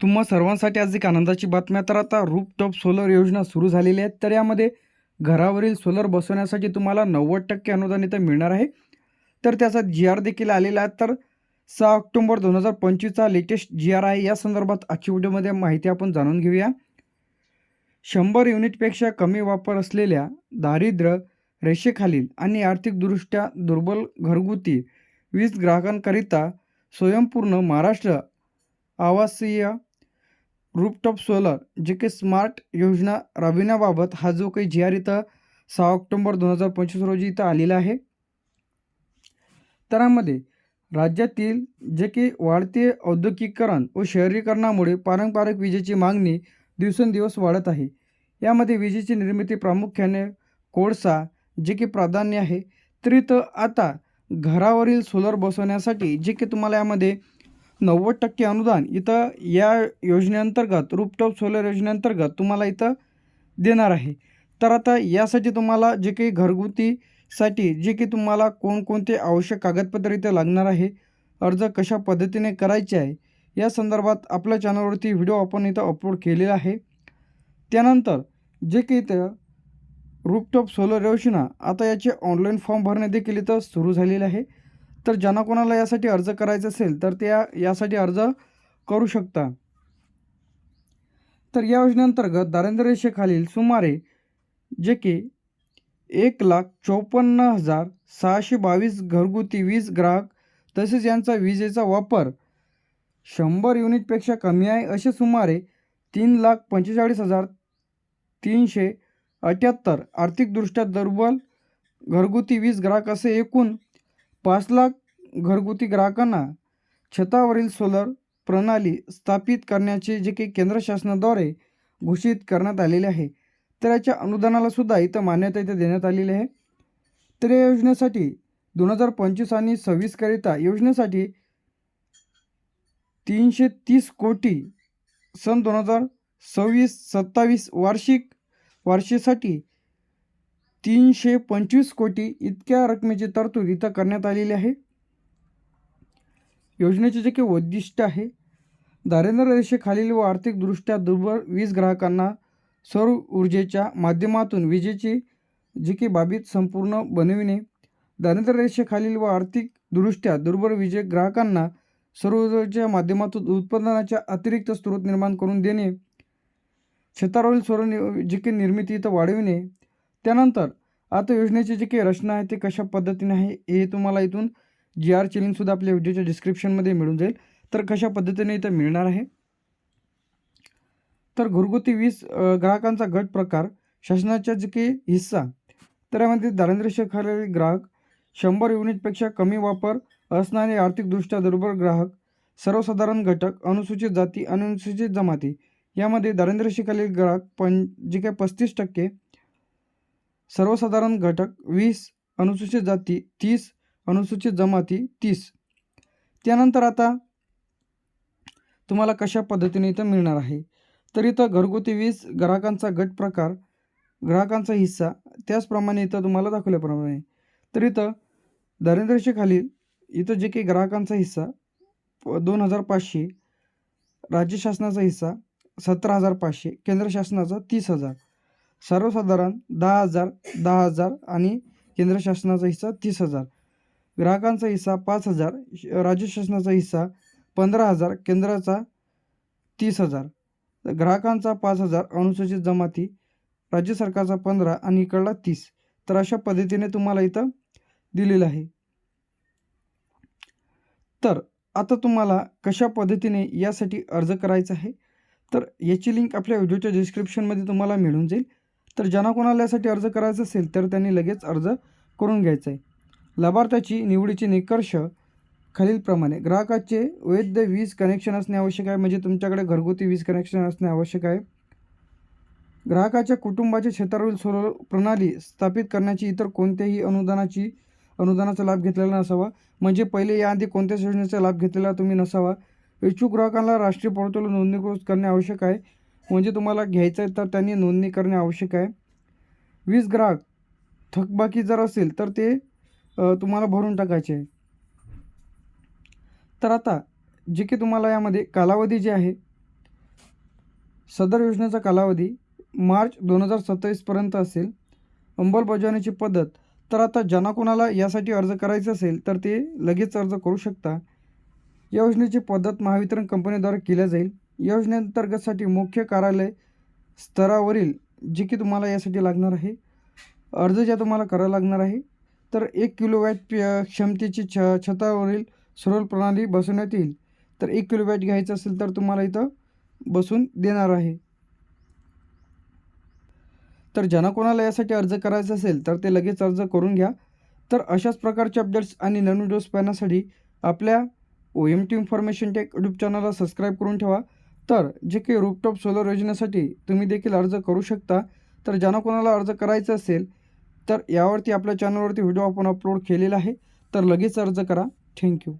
तुम्हा सर्वांसाठी आज एक आनंदाची बातमी तर आता रूपटॉप सोलर योजना सुरू झालेली आहे. तर यामध्ये घरावरील सोलर बसवण्यासाठी तुम्हाला नव्वद टक्के अनुदान इथं मिळणार आहे. तर त्याचा जी आर देखील आलेला आहे. तर सहा ऑक्टोंबर दोन हजार पंचवीसचा लेटेस्ट जी आर आहे. या संदर्भात आजच्या व्हिडिओमध्ये माहिती आपण जाणून घेऊया. शंभर युनिटपेक्षा कमी वापर असलेल्या दारिद्र्य रेषेखालील आणि आर्थिकदृष्ट्या दुर्बल घरगुती वीज ग्राहकांकरिता स्वयंपूर्ण महाराष्ट्र आवासीय रूपटॉप सोलर जे की स्मार्ट योजना राबविण्याबाबत हा जो काही जी आर इथं सहा ऑक्टोंबर दोन हजार पंचवीस रोजी इथं आलेला आहे. त्यामध्ये राज्यातील जे की वाढते औद्योगिकीकरण व शहरीकरणामुळे पारंपरिक विजेची मागणी दिवसेंदिवस वाढत आहे. यामध्ये विजेची निर्मिती प्रामुख्याने कोळसा जे की प्राधान्य आहे तर आता घरावरील सोलर बसवण्यासाठी जे की तुम्हाला यामध्ये नव्वद टक्के अनुदान इथं या योजनेअंतर्गत रूपटॉप सोलर योजनेअंतर्गत तुम्हाला इथं देणार आहे. तर आता यासाठी तुम्हाला जे काही घरगुतीसाठी जे की तुम्हाला कोणकोणते आवश्यक कागदपत्र इथं लागणार आहे अर्ज कशा पद्धतीने करायचे आहे या संदर्भात आपल्या चॅनलवरती व्हिडिओ आपण इथं अपलोड केलेला आहे. त्यानंतर जे काही इथं रूपटॉप सोलर योजना आता याचे ऑनलाईन फॉर्म भरणे देखील इथं सुरू झालेले आहे. तर ज्यांना कोणाला यासाठी अर्ज करायचा असेल तर त्या यासाठी अर्ज करू शकता. तर या योजनेअंतर्गत दारिद्र्य रेषेखालील सुमारे जे की एक लाख चौपन्न हजार सहाशे बावीस घरगुती वीज ग्राहक तसेच यांचा विजेचा वापर शंभर युनिटपेक्षा कमी आहे असे सुमारे तीन लाख पंचेचाळीस हजार तीनशे अठ्याहत्तर आर्थिकदृष्ट्या दुर्बल घरगुती वीज ग्राहक असे एकूण पाच लाख घरगुती ग्राहकांना छतावरील सोलर प्रणाली स्थापित करण्याचे जे काही केंद्र शासनाद्वारे घोषित करण्यात आलेले आहे तर याच्या अनुदानाला सुद्धा इथं मान्यता इथे देण्यात आलेली आहे. तर या योजनेसाठी दोन हजार पंचवीस आणि सव्वीसकरिता योजनेसाठी तीनशे तीस कोटी सन दोन हजार सव्वीस सत्तावीस वार्षिक वार्षेसाठी तीनशे पंचवीस कोटी इतक्या रकमेची तरतूद इथं करण्यात आलेली आहे. योजनेचे जे काही उद्दिष्ट आहे दारिद्र्य रेषेखालील व आर्थिकदृष्ट्या दुर्बल वीज ग्राहकांना सौर ऊर्जेच्या माध्यमातून विजेची जी की बाबीत संपूर्ण बनविणे दारिद्र्य रेषेखालील व आर्थिकदृष्ट्या दुर्बल विजे ग्राहकांना सौर ऊर्जेच्या माध्यमातून उत्पादनाच्या अतिरिक्त स्रोत निर्माण करून देणे शेतावरील सौर नि जी निर्मिती इथं वाढविणे त्यानंतर आता योजनेची जी काही रचना आहे ते कशा पद्धतीने आहे हे तुम्हाला इथून जी आरची लिंकसुद्धा आपल्या व्हिडिओच्या डिस्क्रिप्शनमध्ये मिळून जाईल. तर कशा पद्धतीने इथं मिळणार आहे? तर घरगुती वीज ग्राहकांचा गट प्रकार शासनाच्या जे काही हिस्सा तर यामध्ये दारिद्र्यरेषेखालील ग्राहक शंभर युनिटपेक्षा कमी वापर असणारे आर्थिकदृष्ट्या दुर्बल ग्राहक सर्वसाधारण घटक अनुसूचित जाती अनुसूचित जमाती यामध्ये दारिद्र्यरेषेखालील ग्राहक पण जे काही पस्तीस टक्के सर्वसाधारण घटक वीस अनुसूचित जाती तीस अनुसूचित जमाती तीस. त्यानंतर आता तुम्हाला कशा पद्धतीने इथं मिळणार आहे? तर इथं घरगुती वीज ग्राहकांचा गट प्रकार ग्राहकांचा हिस्सा त्याचप्रमाणे इथं तुम्हाला दाखवल्याप्रमाणे. तर इथं दारिद्र्यरेषेखालील इथं जे काही ग्राहकांचा हिस्सा प- दोन हजार पाचशे राज्य शासनाचा हिस्सा सतरा हजार पाचशे केंद्र शासनाचा तीस हजार. सर्वसाधारण दहा हजार दहा हजार आणि केंद्र शासनाचा हिस्सा तीस हजार. ग्राहकांचा हिस्सा पाच हजार श- राज्य शासनाचा हिस्सा पंधरा हजार केंद्राचा तीस हजार. ग्राहकांचा पाच हजार अनुसूचित जमाती राज्य सरकारचा पंधरा आणि इकडला तीस. तर अशा पद्धतीने तुम्हाला इथं दिलेलं आहे. तर आता तुम्हाला कशा पद्धतीने यासाठी अर्ज करायचा आहे? तर याची लिंक आपल्या व्हिडिओच्या डिस्क्रिप्शनमध्ये तुम्हाला मिळून जाईल. तर ज्यांना कोणाला यासाठी अर्ज करायचा असेल तर त्यांनी लगेच अर्ज करून घ्यायचा आहे. लाभार्थ्याची निवडीचे निकष खालीलप्रमाणे. ग्राहकाचे वैध वीज कनेक्शन असणे आवश्यक आहे म्हणजे तुमच्याकडे घरगुती वीज कनेक्शन असणे आवश्यक आहे. ग्राहकाच्या कुटुंबाच्या क्षेत्रावरील सौर प्रणाली स्थापित करण्याची इतर कोणत्याही अनुदानाची अनुदानाचा लाभ घेतलेला नसावा. म्हणजे पहिले याआधी कोणत्याच योजनेचा लाभ घेतलेला तुम्ही नसावा. इच्छुक ग्राहकांना राष्ट्रीय पोर्टलवर नोंदणीकृत करणे आवश्यक आहे. म्हणजे तुम्हाला घ्यायचं आहे तर त्यांनी नोंदणी करणे आवश्यक आहे. वीज ग्राहक थकबाकी जर असेल तर ते तुम्हाला भरून टाकायचे आहे. तर आता जे की तुम्हाला यामध्ये कालावधी जे आहे सदर योजनेचा कालावधी मार्च दोन हजार सत्तावीसपर्यंत असेल अंमलबजावणीची पद्धत तर आता ज्यांना कोणाला यासाठी अर्ज करायचा असेल तर ते लगेच अर्ज करू शकता. या योजनेची पद्धत महावितरण कंपनीद्वारे केल्या जाईल. योजनेअंतर्गतसाठी मुख्य कार्यालय स्तरावरील जे की तुम्हाला यासाठी लागणार आहे अर्ज ज्या तुम्हाला करावा लागणार आहे तर एक किलोवॅट प- क्षमतेची छ छतावरील सरळ प्रणाली बसवण्यात येईल. तर एक किलोवॅट घ्यायचं असेल तर तुम्हाला इथं बसून देणार आहे. तर ज्यांना कोणाला यासाठी अर्ज करायचा असेल तर ते लगेच अर्ज करून घ्या. तर अशाच प्रकारचे अपडेट्स आणि नवीन डोस पाहण्यासाठी आपल्या O M T information tech YouTube चॅनलला सबस्क्राईब करून ठेवा. तर जे काही रूपटॉप सोलर योजनेसाठी तुम्ही देखील अर्ज करू शकता. तर ज्यांना कोणाला अर्ज करायचा असेल तर यावरती आपल्या चॅनलवरती व्हिडिओ आपण अपलोड केलेला आहे. तर लगेच अर्ज करा. थँक्यू